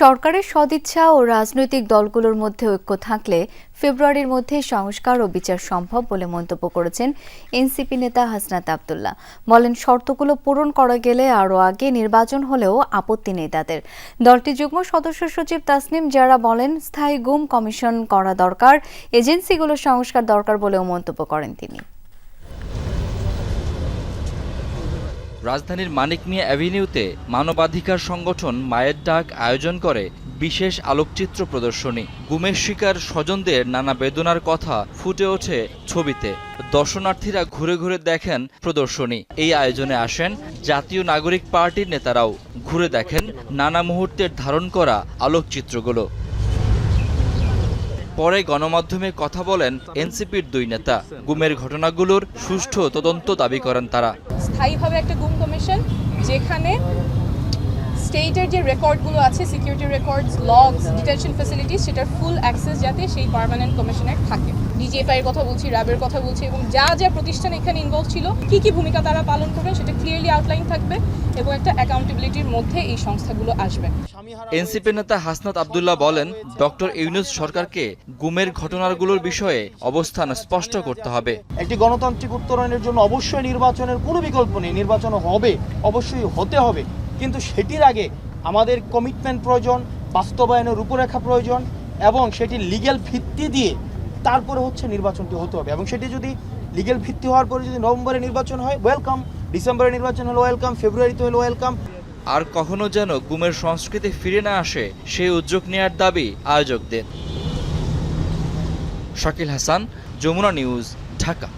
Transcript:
সরকারের সদিচ্ছা ও রাজনৈতিক দলগুলোর মধ্যে ঐক্য থাকলে ফেব্রুয়ারির মধ্যে সংস্কার ও বিচার সম্ভব বলে মন্তব্য করেছেন এনসিপি নেতা হাসনাত আবদুল্লাহ। বলেন, শর্তগুলো পূরণ করা গেলে আরও আগে নির্বাচন হলেও আপত্তি নেই তাদের। দলটির যুগ্ম সদস্য সচিব তাসনিম যারা বলেন, স্থায়ী গুম কমিশন করা দরকার এজেন্সিগুলো সংস্কার দরকার বলেও মন্তব্য করেন তিনি। রাজধানীর মানিক মিয়া অ্যাভিনিউতে মানবাধিকার সংগঠন মায়ের ডাক আয়োজন করে বিশেষ আলোকচিত্র প্রদর্শনী। গুমের শিকার স্বজনদের নানা বেদনার কথা ফুটে ওঠে ছবিতে। দর্শনার্থীরা ঘুরে ঘুরে দেখেন প্রদর্শনী। এই আয়োজনে আসেন জাতীয় নাগরিক পার্টির নেতারাও। ঘুরে দেখেন নানা মুহূর্তের ধারণ করা আলোকচিত্রগুলো। পরে গণমাধ্যমে কথা বলেন এনসিপির দুই নেতা। গুমের ঘটনাগুলোর সুষ্ঠু তদন্ত দাবি করেন তারা। স্থায়ীভাবে একটা গুম কমিশন যেখানে স্টেটের যে রেকর্ডগুলো আছে security records logs detention facilities সেটার ফুল অ্যাক্সেস যাতে সেই পার্মানেন্ট কমিশনের থাকে। ডিজিএফআই এর কথা বলছি র্যাবের কথা বলছি এবং যা যা প্রতিষ্ঠান এখানে ইনভলভ ছিল কি কি ভূমিকা তারা পালন করবেন সেটা ক্লিয়ারলি আউটলাইন থাকবে এবং একটা অ্যাকাউন্টেবিলিটির মধ্যে এই সংস্থাগুলো আসবে। এনসিপি নেতা হাসনাত আবদুল্লাহ বলেন ডক্টর ইউনুস সরকারকে গুমের ঘটনাগুলোর বিষয়ে অবস্থান স্পষ্ট করতে হবে। একটি গণতান্ত্রিক উত্তরণের জন্য অবশ্যই নির্বাচনের কোনো বিকল্প নেই। নির্বাচন হবে অবশ্যই হতে হবে। কিন্তু সেটির আগে আমাদের কমিটমেন্ট প্রয়োজন, বাস্তবায়নের রূপরেখা প্রয়োজন এবং সেটি লিগ্যাল ভিত্তি দিয়ে তারপরে হচ্ছে নির্বাচনটি হতে হবে। এবং সেটি যদি লিগ্যাল ভিত্তি হওয়ার পরে যদি নভেম্বরে নির্বাচন হয় ওয়েলকাম ডিসেম্বরে নির্বাচন হলো ওয়েলকাম ফেব্রুয়ারিতে হলো ওয়েলকাম আর কখনো যেন গুমের সংস্কৃতি ফিরে না আসে, সেই উদ্যোগ নেয়ার দাবি আয়োজকদের। শাকিল হাসান, যমুনা নিউজ, ঢাকা।